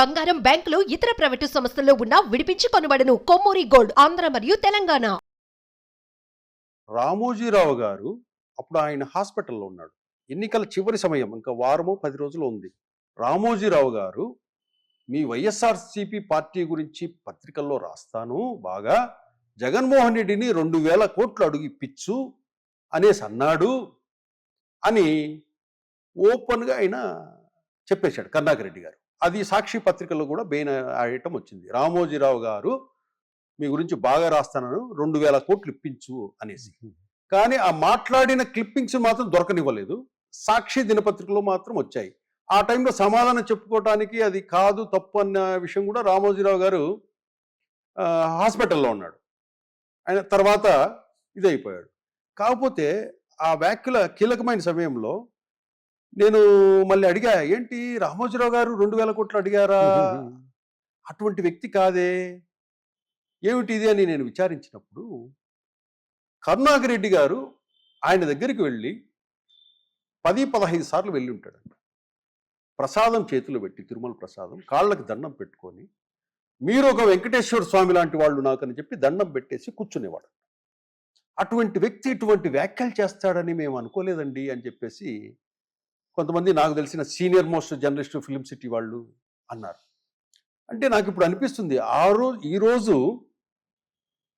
బంగారం బ్యాంకులు ఇతర ప్రైవేటు సంస్థల్లో ఉన్న విడిపించి కొనబడను కొమ్మూరి గోల్డ్ ఆంధ్ర మరియు తెలంగాణ. రామోజీరావు గారు అప్పుడు ఆయన హాస్పిటల్లో ఉన్నాడు. ఎన్నికల చివరి సమయం ఇంకా వారము పది రోజులు ఉంది. రామోజీరావు గారు మీ వైఎస్ఆర్సిపి పార్టీ గురించి పత్రికల్లో రాస్తాను బాగా. జగన్మోహన్ రెడ్డిని రెండు వేల కోట్లు అడుగు పిచ్చు అనేసి అన్నాడు అని ఓపెన్గా ఆయన చెప్పేశాడు కర్ణాకరెడ్డి గారు. అది సాక్షి పత్రికలో కూడా బెయిన్ ఆడటం వచ్చింది. రామోజీరావు గారు మీ గురించి బాగా రాస్తానను రెండు వేల కోట్లు ఇప్పించు అనేసి. కానీ ఆ మాట్లాడిన క్లిప్పింగ్స్ మాత్రం దొరకనివ్వలేదు. సాక్షి దినపత్రికలో మాత్రం వచ్చాయి. ఆ టైంలో సమాధానం చెప్పుకోవటానికి అది కాదు తప్పు అన్న విషయం కూడా రామోజీరావు గారు హాస్పిటల్లో ఉన్నాడు. ఆయన తర్వాత ఇదైపోయాడు. కాకపోతే ఆ వ్యాఖ్యల కీలకమైన సమయంలో నేను మళ్ళీ అడిగా ఏంటి రామోజీరావు గారు రెండు వేల కోట్లు అడిగారా? అటువంటి వ్యక్తి కాదే. ఏమిటి ఇది? అని నేను విచారించినప్పుడు కరుణాకరెడ్డి గారు ఆయన దగ్గరికి వెళ్ళి పది పదహైదు సార్లు వెళ్ళి ఉంటాడంట. ప్రసాదం చేతులు పెట్టి తిరుమల ప్రసాదం కాళ్ళకి దండం పెట్టుకొని మీరు ఒక వెంకటేశ్వర స్వామి లాంటి వాళ్ళు నాకని చెప్పి దండం పెట్టేసి కూర్చునేవాడు. అటువంటి వ్యక్తి ఇటువంటి వ్యాఖ్యలు చేస్తాడని మేము అనుకోలేదండి అని చెప్పేసి కొంతమంది నాకు తెలిసిన senior most journalist film city వాళ్ళు అన్నారు. అంటే నాకు ఇప్పుడు అనిపిస్తుంది ఆ రోజు ఈ రోజు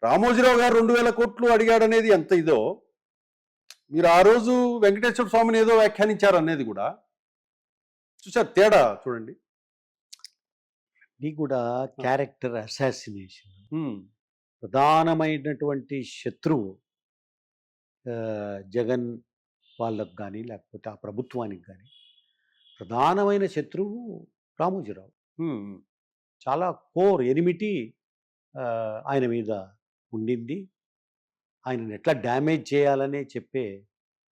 రామోజీరావు గారు రెండు వేల కోట్లు అడిగాడనేది ఎంత ఇదో మీరు ఆ రోజు వెంకటేశ్వర స్వామిని ఏదో వ్యాఖ్యానించారు అనేది కూడా చూసారు తేడా చూడండి. ఇది కూడా క్యారెక్టర్ అసాసినేషన్. ప్రధానమైనటువంటి శత్రువు జగన్ వాళ్ళకు కానీ లేకపోతే ఆ ప్రభుత్వానికి కానీ ప్రధానమైన శత్రువు రామోజీరావు. చాలా కోర్ ఎనిమిటి ఆయన మీద ఉండింది. ఆయనను ఎట్లా డ్యామేజ్ చేయాలనే చెప్పే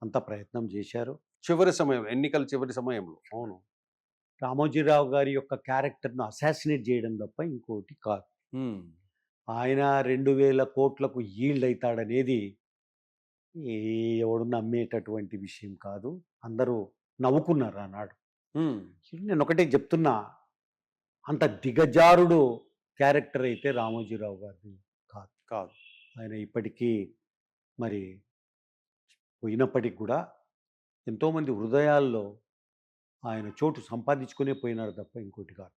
అంత ప్రయత్నం చేశారు. చివరి సమయం ఎన్నికల చివరి సమయంలో. అవును. రామోజీరావు గారి యొక్క క్యారెక్టర్ను అసాసినేట్ చేయడం తప్ప ఇంకోటి కాదు. ఆయన రెండు వేల కోట్లకు ఈల్డ్ అవుతాడనేది ఎవడు నమ్మేటటువంటి విషయం కాదు. అందరూ నవ్వుకున్నారు ఆనాడు. నేను ఒకటే చెప్తున్నా. అంత దిగజారుడు క్యారెక్టర్ అయితే రామోజీరావు గారిది కాదు. కాదు. ఆయన ఇప్పటికీ మరి పోయినప్పటికి కూడా ఎంతోమంది హృదయాల్లో ఆయన చోటు సంపాదించుకునే పోయినారు తప్ప ఇంకోటి కాదు.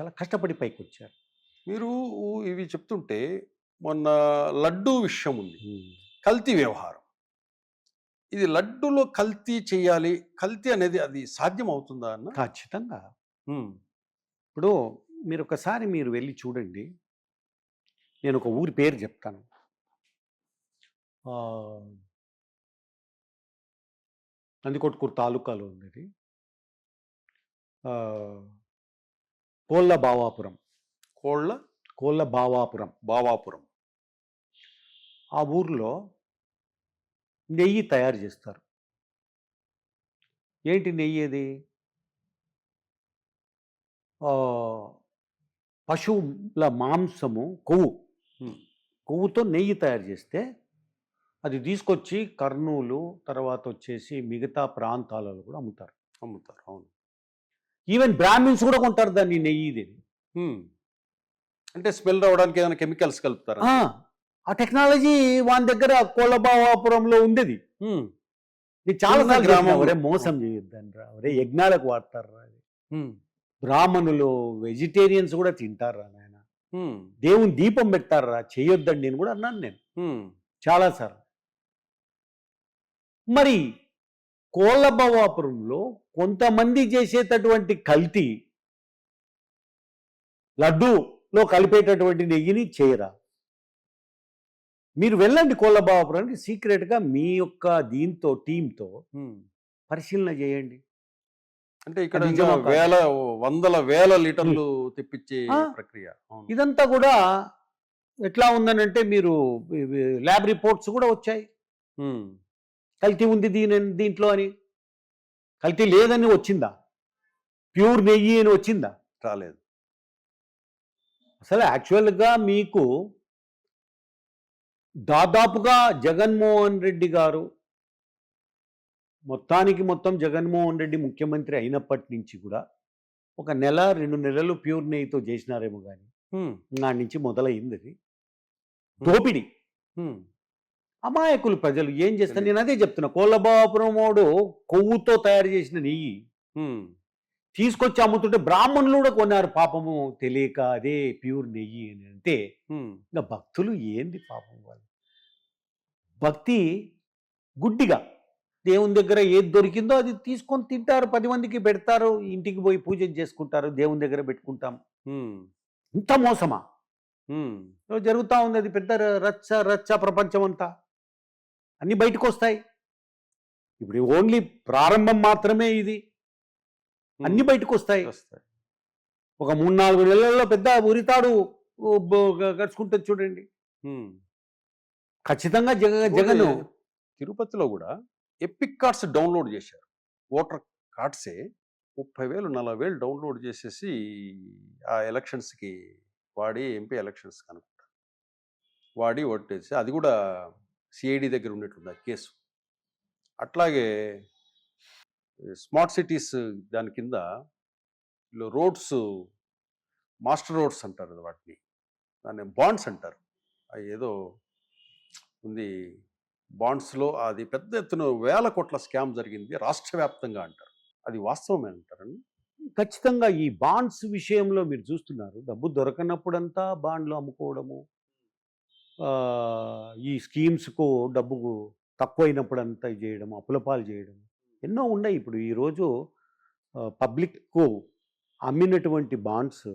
చాలా కష్టపడి పైకి వచ్చారు మీరు ఇవి చెప్తుంటే మొన్న లడ్డూ విషయం ఉంది. కల్తీ వ్యవహారం. ఇది లడ్డూలో కల్తీ చేయాలి కల్తీ అనేది అది సాధ్యం అవుతుందా అన్న? ఖచ్చితంగా. ఇప్పుడు మీరు ఒకసారి మీరు వెళ్ళి చూడండి. నేను ఒక ఊరి పేరు చెప్తాను. నందికొట్కూరు తాలూకాలో ఉంది ఇది ఆ, కోళ్ళ బావాపురం కోళ్ళ? కోళ్ళ బావాపురం బావాపురం. ఆ ఊర్లో నెయ్యి తయారు చేస్తారు. ఏంటి నెయ్యి అది పశువుల మాంసము కొవ్వు. కొవ్వుతో నెయ్యి తయారు చేస్తే అది తీసుకొచ్చి కర్నూలు తర్వాత వచ్చేసి మిగతా ప్రాంతాలలో కూడా అమ్ముతారు. అమ్ముతారు. అవును. ఈవెన్ బ్రాహ్మిన్స్ కూడా కొంటారు దాన్ని నెయ్యి ఇది. అంటే స్మెల్ రావడానికి ఏదైనా కెమికల్స్ కలుపుతారా? ఆ, టెక్నాలజీ వాని దగ్గర కోళ్ళబావాపురంలో ఉండేది. ఇది చాలా గ్రామం. ఒరే మోసం చేయొద్దని రా ఒరే యజ్ఞాలకు వాడతారు అది. బ్రాహ్మణులు వెజిటేరియన్స్ కూడా తింటారా నాయన. దేవుని దీపం పెడతారా చేయొద్దని నేను కూడా అన్నాను నేను. హ్మ్, చాలాసార్లు మరి కోళ్ళబవాపురంలో కొంతమంది చేసేటటువంటి కల్తీ లడ్డూలో కలిపేటటువంటి నెయ్యిని చేయరా? మీరు వెళ్ళండి కోళ్ళబాపురానికి సీక్రెట్గా మీ యొక్క దీంతో టీంతో. పరిశీలన చేయండి. అంటే ఇక్కడ? వేల వందల వేల లీటర్లు తెప్పించే. ప్రక్రియ. ఇదంతా కూడా ఎట్లా ఉందనంటే మీరు ల్యాబ్ రిపోర్ట్స్ కూడా వచ్చాయి. కల్తీ ఉంది దీని దీంట్లో అని. కల్తీ లేదని వచ్చిందా? ప్యూర్ నెయ్యి అని వచ్చిందా? రాలేదు. అసలు యాక్చువల్గా మీకు దాదాపుగా జగన్మోహన్ రెడ్డి గారు మొత్తానికి మొత్తం జగన్మోహన్ రెడ్డి ముఖ్యమంత్రి అయినప్పటి నుంచి కూడా ఒక నెల రెండు నెలలు ప్యూర్ నెయ్యితో చేసినారేమో కానీ. నాటి నుంచి మొదలైంది అది దోపిడి. అమాయకులు ప్రజలు ఏం చేస్తారు నేను అదే చెప్తున్నా కోళ్ళబాపురమోడు కొవ్వుతో తయారు చేసిన నెయ్యి. తీసుకొచ్చి అమ్ముతుంటే బ్రాహ్మణులు కూడా కొన్నారు. పాపము తెలియక అదే ప్యూర్ నెయ్యి అని అంటే. ఇంకా భక్తులు ఏంది పాపం వాళ్ళు? భక్తి గుడ్డిగా. దేవుని దగ్గర ఏది దొరికిందో అది తీసుకొని తింటారు. పది మందికి పెడతారు. ఇంటికి పోయి పూజ చేసుకుంటారు. దేవుని దగ్గర పెట్టుకుంటాం. ఇంత మోసమా? జరుగుతూ ఉంది. అది పెద్ద రచ్చ రచ్చ ప్రపంచం అంతా. అన్నీ బయటకు వస్తాయి ఇప్పుడు ఓన్లీ ప్రారంభం మాత్రమే ఇది. అన్నీ బయటకు వస్తాయి. వస్తాయి. ఒక మూడు నాలుగు నెలల్లో పెద్ద ఉరితాడు గడుచుకుంటుంది చూడండి. ఖచ్చితంగా జగ జగన్ పోతే తిరుపతిలో కూడా ఎపిక్ కార్డ్స్ డౌన్లోడ్ చేశారు. ఓటర్ కార్డ్సే ముప్పై వేలు నలభై వేలు డౌన్లోడ్ చేసేసి ఆ ఎలక్షన్స్కి వాడి ఎంపీ ఎలక్షన్స్కి అనుకుంటా వాడి ఓటేసి అది కూడా సిఐడి దగ్గర ఉన్నట్లుంది ఆ కేసు. అట్లాగే స్మార్ట్ సిటీస్ దాని కింద రోడ్స్ మాస్టర్ రోడ్స్ అంటారు వాటిని. దాన్ని బాండ్స్ అంటారు. అవి ఏదో ఉంది బాండ్స్లో అది పెద్ద ఎత్తున వేల కోట్ల స్కామ్ జరిగింది రాష్ట్ర వ్యాప్తంగా అంటారు. అది వాస్తవమే అంటారండి? ఖచ్చితంగా ఈ బాండ్స్ విషయంలో మీరు చూస్తున్నారు. డబ్బు దొరకనప్పుడంతా బాండ్లు అమ్ముకోవడము ఈ స్కీమ్స్కు డబ్బు తక్కువైనప్పుడంతా అయినప్పుడంతా చేయడం అప్పులపాలు చేయడం. ఎన్నో ఉన్నాయి. ఇప్పుడు ఈరోజు పబ్లిక్కు అమ్మినటువంటి బాండ్స్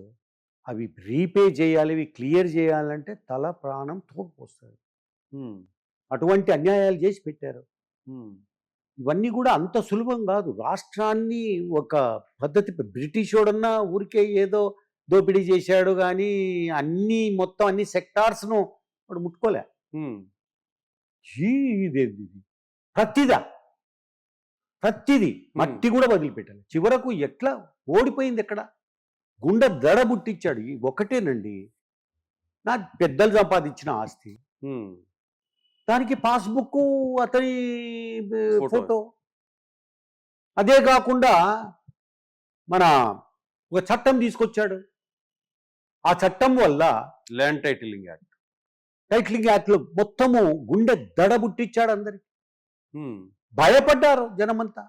అవి రీపే చేయాలి అవి క్లియర్ చేయాలంటే తల ప్రాణం తోకపోస్తుంది అటువంటి అన్యాయాలు చేసి పెట్టారు. ఇవన్నీ కూడా అంత సులభం కాదు. రాష్ట్రాన్ని ఒక పద్ధతి బ్రిటిష్ వాడన్నా ఊరికే ఏదో దోపిడీ చేశాడు కానీ అన్ని మొత్తం అన్ని సెక్టార్స్ను వాడు ముట్టుకోలే. ఇది ప్రతిదా? ప్రతిది మట్టి కూడా వదిలిపెట్టాలి. చివరకు ఎట్లా? ఓడిపోయింది ఎక్కడ? గుండె దడ బుట్టిచ్చాడు ఈ ఒకటేనండి. నా పెద్దలు సంపాదించిన ఆస్తి. దానికి పాస్బుక్ అతని ఫోటో. అదే కాకుండా మన ఒక చట్టం తీసుకొచ్చాడు. ఆ చట్టం వల్ల ల్యాండ్ టైటిలింగ్ యాక్ట్. టైటిలింగ్ యాక్ట్లో మొత్తము గుండె దడ బుట్టిచ్చాడు అందరికి. భయపడ్డారు జనమంతా.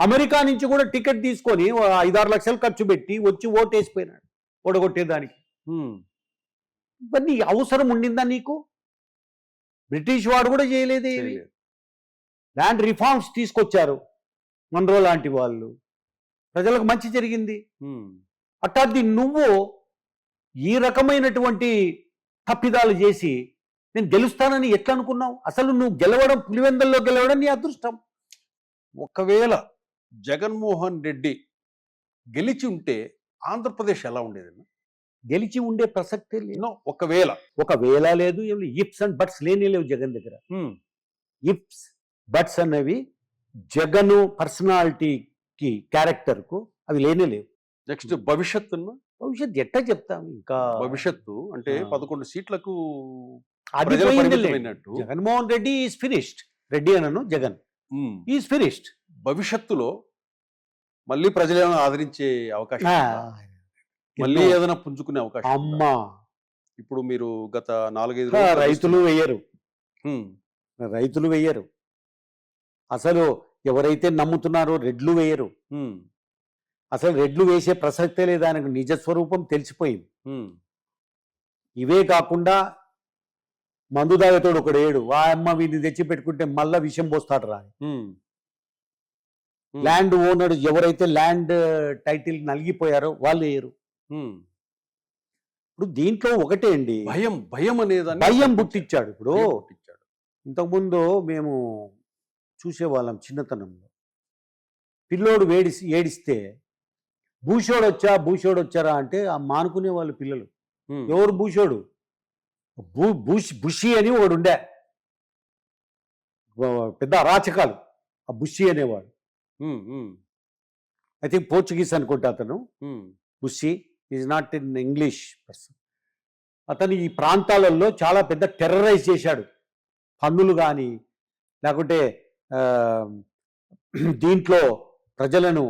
అమెరికా నుంచి కూడా టికెట్ తీసుకొని ఐదారు లక్షలు ఖర్చు పెట్టి వచ్చి ఓటేసిపోయినాడు ఓడగొట్టేదానికి. ఇవన్నీ అవసరం ఉండిందా నీకు? బ్రిటిష్ వాడు కూడా చేయలేదే. ల్యాండ్ రిఫార్మ్స్ తీసుకొచ్చారు మన్రో లాంటి వాళ్ళు. ప్రజలకు మంచి జరిగింది. అట్టాది నువ్వు ఈ రకమైనటువంటి తప్పిదాలు చేసి నేను గెలుస్తానని ఎట్లా అనుకున్నావు? అసలు నువ్వు గెలవడం పులివెందల్లో గెలవడం నీ అదృష్టం. ఒకవేళ జగన్మోహన్ రెడ్డి గెలిచి ఉంటే ఆంధ్రప్రదేశ్ ఎలా ఉండేది గెలిచి ఉండే ప్రసక్తే లేదు. ఒకవేళ. ఒకవేళ లేదు. ఇఫ్స్ అండ్ బట్స్ లేనే లేవు జగన్ దగ్గర. ఇఫ్స్ బట్స్ అనేవి జగను పర్సనాలిటీకి క్యారెక్టర్కు అవి లేనే లేవు. నెక్స్ట్ భవిష్యత్తును భవిష్యత్ ఎట్టా చెప్తాం? ఇంకా భవిష్యత్తు అంటే. పదకొండు సీట్లకు అది జగన్మోహన్ రెడ్డి ఈజ్ ఫినిష్డ్ రెడ్డి అనను జగన్. ఈజ్ ఫినిష్డ్ భవిష్యత్తులో మళ్ళీ ప్రజలు ఏమైనా ఆదరించే అవకాశం? మళ్ళీ ఏదైనా పుంజుకునే అవకాశం? అమ్మా. ఇప్పుడు మీరు గత నాలుగైదు రైతులు వెయ్యరు. హ్మ్, రైతులు వెయ్యరు. అసలు ఎవరైతే నమ్ముతున్నారో రెడ్లు వేయరు హ్మ్, అసలు రెడ్లు వేసే ప్రసక్తే లేదు. ఆయనకు నిజ స్వరూపం తెలిసిపోయింది. ఇవే కాకుండా మందు దాగతోడు ఒకడు ఏడు వా అమ్మ వీడిని తెచ్చి పెట్టుకుంటే మళ్ళా విషయం పోస్తాడు రా ల్యాండ్ ఓనర్ ఎవరైతే ల్యాండ్ టైటిల్ నలిగిపోయారో వాళ్ళు వేయరు. ఇప్పుడు దీంట్లో ఒకటే అండి. భయం భయం అనేదాన్ని భయం పుట్టించాడు ఇప్పుడు. పుట్టించాడు. ఇంతకుముందు మేము చూసేవాళ్ళం చిన్నతనంలో. పిల్లోడు వేడిసి ఏడిస్తే భూషోడు వచ్చా భూషోడు వచ్చారా అంటే ఆ మానుకునే వాళ్ళు పిల్లలు ఎవరు భూషోడు? భూ భూషి బుషి అని వాడు ఉండే. పెద్ద అరాచకాలు. ఆ బుషి అనేవాడు. ఐ థింక్ పోర్చుగీస్ అనుకుంటా అతను. Bussy is not in English person అతను ఈ ప్రాంతాలలో చాలా పెద్ద టెర్రరైజ్ చేశాడు. పన్నులు కానీ లేకుంటే దీంట్లో ప్రజలను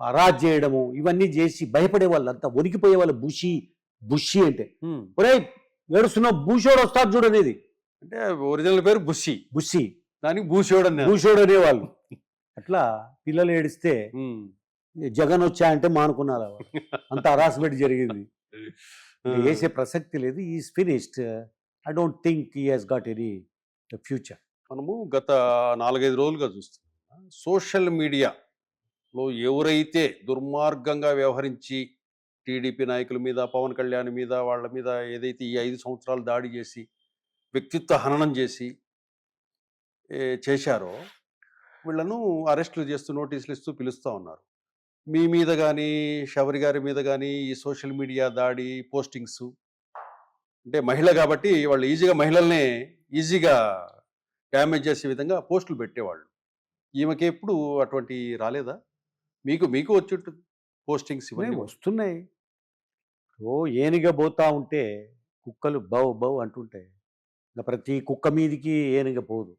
అరాజ్ చేయడము ఇవన్నీ చేసి భయపడే వాళ్ళంతా వణికిపోయే వాళ్ళు బుషి బుషి అంటే. ఒరే ఏడుస్తున్న బూషోడు వస్తాడు చూడనేది అంటే ఒరిజినల్ పేరు బుస్సి. బుస్సి. దానికి భూషోడు అన్నారు. బూషోడు అనేవాళ్ళు. అట్లా పిల్లలు ఏడిస్తే. జగన్ వచ్చా అంటే మానుకున్నారు. అంత హరాస్మెంట్ జరిగింది. వేసే ప్రసక్తి లేదు. Is finished I don't think he has got any future మనము గత నాలుగైదు రోజులుగా చూస్తున్నాం. సోషల్ మీడియాలో ఎవరైతే దుర్మార్గంగా వ్యవహరించి టీడీపీ నాయకుల మీద పవన్ కళ్యాణ్ మీద వాళ్ళ మీద ఏదైతే ఈ ఐదు సంవత్సరాలు దాడి చేసి వ్యక్తిత్వ హననం చేసి ఏ, చేశారో వీళ్ళను అరెస్టులు చేస్తూ నోటీసులు ఇస్తూ పిలుస్తూ ఉన్నారు. మీ మీద కానీ శబరి గారి మీద కానీ ఈ సోషల్ మీడియా దాడి పోస్టింగ్స్ అంటే మహిళ కాబట్టి వాళ్ళు ఈజీగా మహిళల్ని ఈజీగా డ్యామేజ్ చేసే విధంగా పోస్టులు పెట్టేవాళ్ళు. ఈమెకి ఎప్పుడు అటువంటి రాలేదా? మీకు మీకు వచ్చి ఉంటుంది పోస్టింగ్స్ ఇవన్నీ వస్తున్నాయి. ఓ ఏనుగ పోతా ఉంటే కుక్కలు బౌ బౌ అంటుంటాయి. ఇంకా ప్రతి కుక్క మీదికి ఏనుగ పోదు.